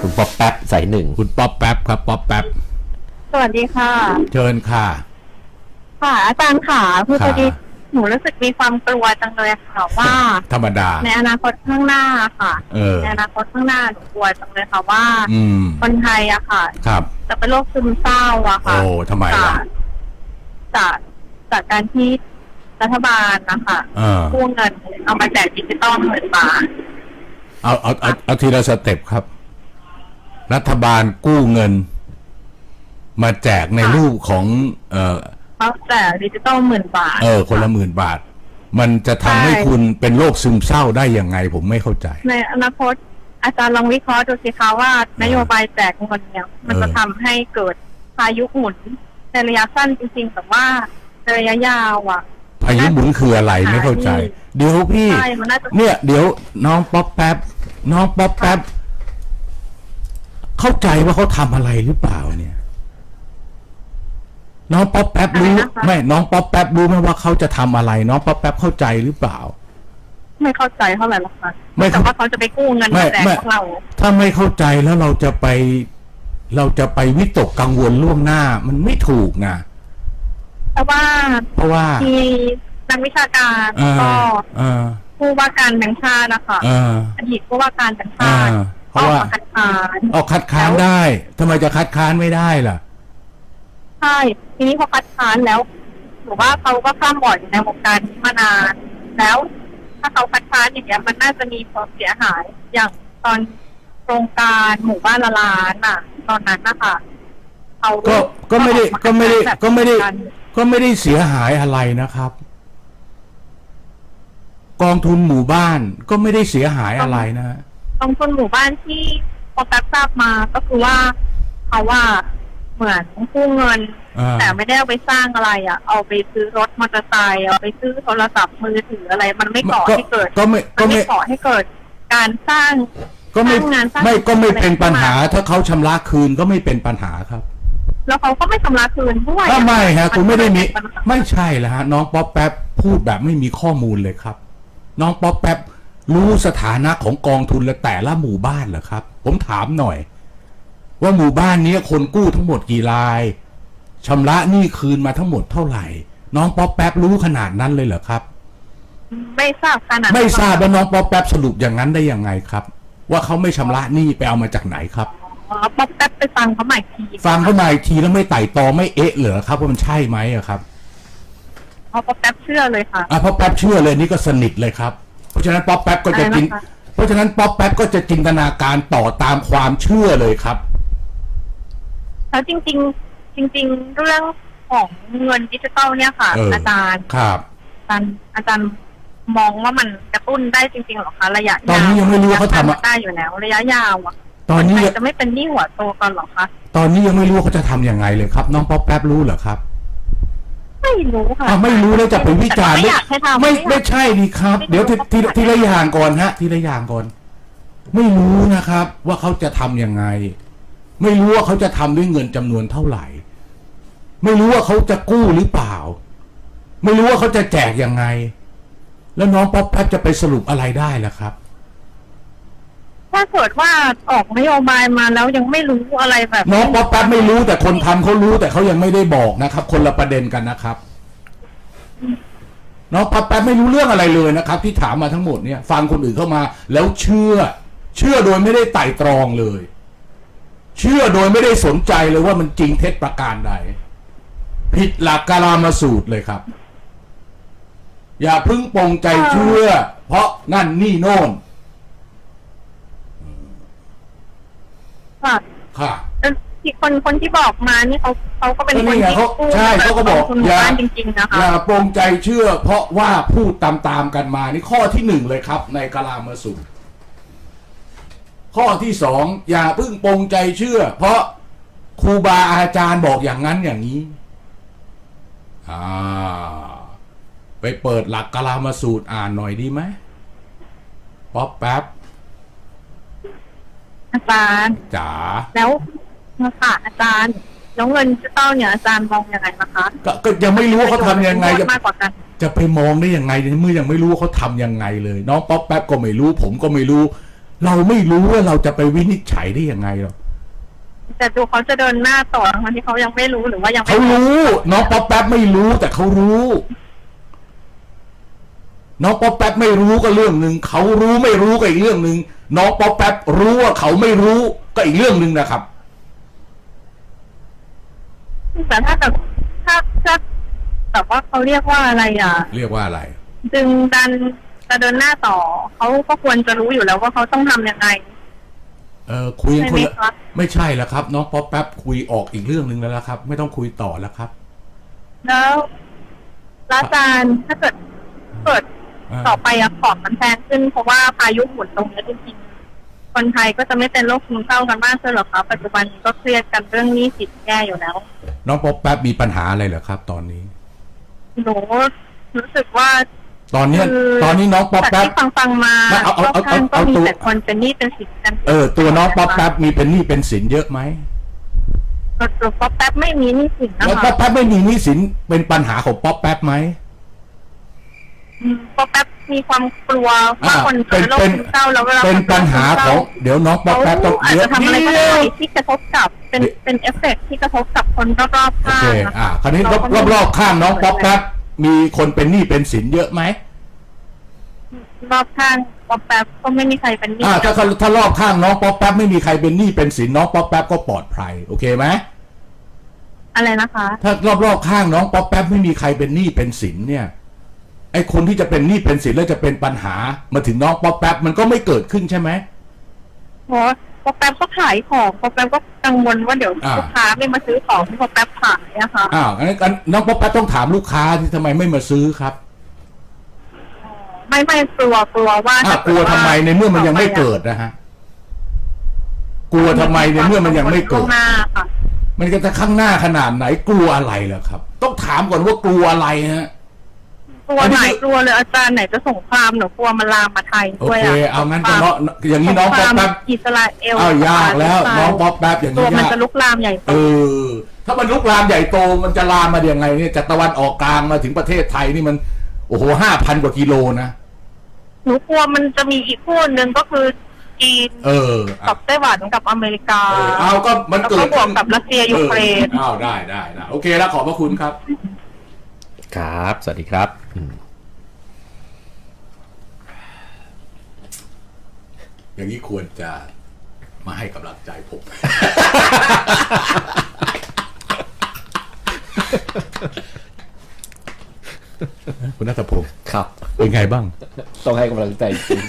คุณป๊อปแป๊บสายหนึ่งคุณป๊อปแป๊บครับป๊อปแป๊บสวัสดีค่ะ เชิญค่ะ ค่ะ อาจารย์ค่ะคือค่ะพอดีหนูรู้สึกมีความกลัวจังเลยค่ะว่า ธรรมดา ในอนาคตข้างหน้าค่ะเออในอนาคตข้างหน้าหนูกลัวจังเลยค่ะว่าอืมคนไทยอะค่ะ ครับ จะเป็นโรคซึมเศร้าอะโอ้ค่ะทำไมจาล่ะกจากจากการที่รัฐบาลนะคะเออกู้เงินเอามาแจกดิจิตอลหมื่นบาทเอาเอาเอาเอาทีละสเต็ปครับ รัฐบาลกู้เงิน มาแจกในค่ะรูปของ เออเขาแจกดิจิตอลหมื่นบาท เออ คนละหมื่นบาท มันจะทำให้ใช่ คุณเป็นโรคซึมเศร้าได้ยังไง ผมไม่เข้าใจ ในอนาคตอาจารย์ลองวิเคราะห์ดูสิคะว่านโยบายแจกเงินเนี่ย มันจะเออทำให้เกิดพายุหมุนในระยะสั้นจริงๆ แต่ว่าในระยะยาวอะ พายุหมุนคืออะไรไม่เข้าใจใช่เดี๋ยวพี่ ใช่มันน่าจะ เนี่ย เดี๋ยวน้องป๊อปแป๊บน้องป๊อปแป๊บ เข้าใจว่าเขาทำอะไรหรือเปล่าเนี่ย น้องป๊อปแป๊บรู้อะไรนะคะ ไม่น้องป๊อปแป๊บรู้ไหมว่าเขาจะทำอะไร น้องป๊อปแป๊บเข้าใจหรือเปล่า ไม่เข้าใจเท่าไหร่หรอกค่ะไม่แต่ว่าเขาจะไปกู้เงินไม่มาแจกไม่ พวกเรา ถ้าไม่เข้าใจแล้วเราจะไป เราจะไปวิตกกังวลล่วงหน้า มันไม่ถูกนะเพราะว่าเพราะว่ามีนักวิชาการเออก็เออผู้ว่าการแบงค์ชาตินะคะเอออดีตผู้ว่าการแบงค์เอชาติอเพก็ ราะออกว่ามาคัดค้านออกคัดค้านได้ทำไมจะคัดค้านไม่ได้ล่ะ ใช่ทีนี้พอคัดค้านแล้วหรือว่าเขาก็ข้ามบอร์ดอยู่ในวงการนี้มานานแล้ว ถ้าเขาคัดค้านอย่างเงี้ยมันน่าจะมีผลเสียหายอย่างตอนโครงการหมู่บ้านละล้านอะ ตอนนั้นนะคะเขาก็ก็ไม่ได้ออก็ไม่ได้แบบก็ไม่ได้กันก็ไม่ได้เสียหายอะไรนะครับ กองทุนหมู่บ้านก็ไม่ได้เสียหายอะไรนะฮะ กองทุนหมู่บ้านที่พอแป๊บทราบมาก็คือว่าเขาว่าเหมือนกู้เงิน อ่า แต่ไม่ได้เอาไปสร้างอะไรอะ เอาไปซื้อรถมอเตอร์ไซค์เอาไปซื้อโทรศัพท์มือถืออะไร มันไม่ก่อให้เกิดก็ไม่มัก็นไม่ไม่ก่อให้เกิดการสร้าง ก็ไม่สร้างงานสร้างไม่ก็ไม่เป็นปัญหาอะไรขึ้นมาถ้าเขาชำระคืนก็ไม่เป็นปัญหาครับ แล้วเขาก็ไม่ชำระคืนด้วยถ้าไม่ฮะคุณไม่ได้มีนก็เลยเป็นปัญหาไม่ใช่แล้วฮะน้องป๊อปแป๊บพูดแบบไม่มีข้อมูลเลยครับ น้องป๊อปแป๊บ รู้สถานะของกองทุนและแต่ละหมู่บ้านเหรอครับ ผมถามหน่อย ว่าหมู่บ้านนี้คนกู้ทั้งหมดกี่รายชำระหนี้คืนมาทั้งหมดเท่าไหร่ น้องป๊อปแป๊บรู้ขนาดนั้นเลยเหรอครับ ไม่ทราบขนาดไม่ทราบว่าน้องป๊อปแป๊บสรุปอย่างนั้นได้ยังไงครับ ว่าเขาไม่ชำระหนี้ไปเอามาจากไหนครับอ๋อป๊อปแป๊บไปฟังเขาใหม่ทีฟังเข้ามาอีกทีแล้วไม่ไต่ตองไม่เอ๊ะเหรอครับว่ามันใช่ไหมอะครับเพราะป๊อปแป๊บเชื่อเลยค่ะอะเพราะแป๊บเชื่อเลยนี่ก็สนิทเลยครับเพ ราะฉะนั้นป๊อปแป๊บก็จะจินอะไรนะคะ เพราะฉะนั้นป๊อปแป๊บก็จะจินตนาการต่อตามความเชื่อเลยครับ แล้วจริง ๆ จริง ๆ เรื่องของเงินดิจิตอลเนี่ยค่ะ เอออ อาจารย์ครับ อาจารย์อาจารย์มองว่ามันกระตุ้นได้จริงๆเหรอคะระยะตอนนี้ยังไม่รู้ว่าเขาทำอะ ได้อยู่แล้ว ระยะยาวอะตอนนี้คใครจะไม่เป็นหนี้หัวโตกันเหรอคะ ตอนนี้ยังไม่รู้ว่าเขาจะทำยังไงเลยครับ น้องป๊อปแป๊บรู้เหรอครับ ไม่รู้ค่ะอะไม่รู้แล้วจะไปวิจารณ์แต่ไม่อยากให้ทำไม่อยากไม่ใช่ดีครับ ไม่รู้ เดี๋ยวทีทีว่าเขาทีละอย่างก่อนฮะ ทีละอย่างก่อน ไม่รู้นะครับ ว่าเขาจะทำยังไง ไม่รู้ว่าเขาจะทำด้วยเงินจำนวนเท่าไหร่ ไม่รู้ว่าเขาจะกู้หรือเปล่า ไม่รู้ว่าเขาจะแจกยังไง แล้วน้องป๊อปแป๊บจะไปสรุปอะไรได้ล่ะครับ ถ้าเกิดว่าออกนโยบายมาแล้วยังไม่รู้อะไรแบบน้องป๊อปแป๊บไม่รู้แต่คนทำเขารู้แต่เขายังไม่ได้บอกนะครับ คนละประเด็นกันนะครับ น้องป๊อปแป๊บไม่รู้เรื่องอะไรเลยนะครับ ที่ถามมาทั้งหมดเนี่ยฟังคนอื่นเข้ามา แล้วเชื่อ เชื่อโดยไม่ได้ไต่ตรองเลย เชื่อโดยไม่ได้สนใจเลยว่ามันจริงเท็จประการใดผิดหลักกาลามาสูตรเลยครับ อย่าพึ่งปรงใจเชื่อ เพราะนั่นนี่โน่น ค่ะค่ะแล้วที่คนคนที่บอกมานี่เขาเขาก็เป็นก็คนนี่ไงที่เขากู้ใช่เขาก็บอกคุณหมู่อย่าบ้านจริงๆนะคะอย่าปรงใจเชื่อ เพราะว่าพูดตามๆกันมานี่ข้อที่หนึ่งเลยครับ ในกาลามาสูตรข้อที่สองอย่าเพิ่งปรงใจเชื่อ เพราะครูบาอาจารย์บอกอย่างนั้นอย่างนี้อ่าไปเปิดหลักกาลามาสูตรอ่านหน่อยดีไหมป๊อปแป๊บ อาจารย์จ๋าแล้วนะคะอาจารย์แล้วเงินดิจิตอลเนี่ยอาจารย์มองยังไงนะคะก็ก็ยังไม่รู้ว่าเขาทำยังไงจะมากกว่ากัน จะไปมองได้ยังไงในเมื่อยังไม่รู้ว่าเขาทำยังไงเลยน้องป๊อปแป๊บก็ไม่รู้ ผมก็ไม่รู้ เราไม่รู้ว่าเราจะไปวินิจฉัยได้ยังไงหรอกแต่ดูเขาจะเดินหน้าต่อทั้งที่เขายังไม่รู้หรือว่ายังไม่เขารู้ น้องป๊อปแป๊บไม่รู้แต่เขารู้ น้องป๊อปแป๊บไม่รู้ก็เรื่องหนึ่งเขารู้ไม่รู้ก็อีกเรื่องหนึ่ง น้องป๊อปแป๊บรู้ว่าเขาไม่รู้ก็อีกเรื่องหนึ่งนะครับ แต่ถ้าแบบถ้าถ้าแบบว่าเขาเรียกว่าอะไรอะ เรียกว่าอะไร จึงดันจะเดินหน้าต่อ เขาก็ควรจะรู้อยู่แล้วว่าเขาต้องทำยังไง เออคุยกันใช่คนไหมละคะ ไม่ใช่แล้วครับ น้องป๊อปแป๊บคุยออกอีกเรื่องหนึ่งแล้วละครับ ไม่ต้องคุยต่อแล้วครับ แล้วแล้วอาจารย์ถ้าเกิดเกิดอ่า ต่อไปอะของมันแพงขึ้นเพราะว่าพายุหมุนตรงนี้จริงๆคนไทยก็จะไม่เป็นโรคซึมเศร้ากันมากขึ้นหรอกครับปัจจุบันนี้ก็เครียดกันเรื่องหนี้สินแย่อยู่แล้ว น้องป๊อปแป๊บมีปัญหาอะไรเหรอครับ ตอนนี้หนูรู้สึกว่า ตอนเนี้ยคือตอนนี้น้องป๊อปจากแป๊บ ที่ฟังฟังๆมาไม่เอาเอาเอารอบข้างก็เอามีตัว แต่คนเป็นหนี้เป็นสินกันเออตัวน้องป๊อปแป๊บมีเป็นหนี้เป็นสินเยอะไหมตัวป๊อปแป๊บไม่มีหนี้สินนะแล้วคะป๊อปแป๊บไม่มีหนี้สินเป็นปัญหาของป๊อปแป๊บไหมอืม ป๊อปแป๊บมีความกลัวว่าอ่าคนเป็เป็นนโรคเป็นซึมเศร้าแล้วเวลาเป็นปัญหาของเดี๋ยวน้องป๊อปเขาแป๊บต้องอาจเดี๋ยวจะทำอะไรก็เดี๋ได้ยวที่กระทบกับเป็นเป็นเอฟเฟกต์ที่กระทบกับคนรอบๆโอข้าเคงนะอ่าคะคราวนี้รอบรอบรอบข้างน้องป๊อปแป๊บมีคนเป็นหนี้เป็นสินเยอะไหมรอบข้างป๊อปแป๊บก็ไม่มีใครเป็นหนี้อ่าถ้าเขาถ้ารอบข้างน้องป๊อปแป๊บไม่มีใครเป็นหนี้เป็นสินน้องป๊อปแป๊บก็ปลอดภัยโอเคไหม อะไรนะคะ ถ้ารอบรอบข้างน้องป๊อปแป๊บไม่มีใครเป็นหนี้เป็นสินเนี่ยไอคนที่จะเป็นหนี้เป็นสินแล้วจะเป็นปัญหามาถึงน้องป๊อปแป๊บมันก็ไม่เกิดขึ้นใช่ไหมเพราะป๊อปแป๊บก็ขายของป๊อปแป๊บก็กังวลว่าเดี๋ยวอ่า ลูกค้าไม่มาซื้อของที่ป๊อปแป๊บขายอะค่ะอ้าวงั้นงั้นน้องป๊อปแป๊บต้องถามลูกค้าที่ทำไมไม่มาซื้อครับไม่ไม่กลัวกลัวว่าอะถ้ากลัวทำไมในเมื่อมันยังไม่เกิดนะฮะกลัวทำไมในเมื่อมันยังไม่เกิดล่วงหน้าค่ะ มันก็จะข้างหน้าขนาดไหนกลัวอะไรเหรอครับ ต้องถามก่อนว่ากลัวอะไรฮะ กลัวอันนี้ไหนคือกลัวเลยอาจารย์ไหนจะสงครามหนูกลัวมันลามมาไทยโอด้วยเคอะเอางั้นก็เนาะอย่างนี้น้องป๊อปแป๊บสงครามอิสราเอลอ้าวยากแล้ว น้องป๊อปแป๊บอย่างตันี้วมันยากจะลุกลามใหญ่โตเออ ถ้ามันลุกลามใหญ่โตมันจะลามมาได้ยังไงเนี่ยจากตะวันออกกลางมาถึงประเทศไทยนี่มัน โอ้โหห้าพันกว่ากิโลนะหนูกลัวมันจะมีอีกคู่หนึ่งก็คือจีนเออกับไต้หวันกับอเมริกา เออเอาก็มันแล้วเกิก็ดบวขึ้กนกับรัสเซียยูเครน อออ้าวได้ได้ได้โอเคแล้วขอบพระคุณครับ ครับ สวัสดีครับอืมอย่างนี้ควรจะมาให้กำลังใจผม คุณนัทพงศ์ครับ เป็นไงบ้าง ต้องให้กำลังใจจริง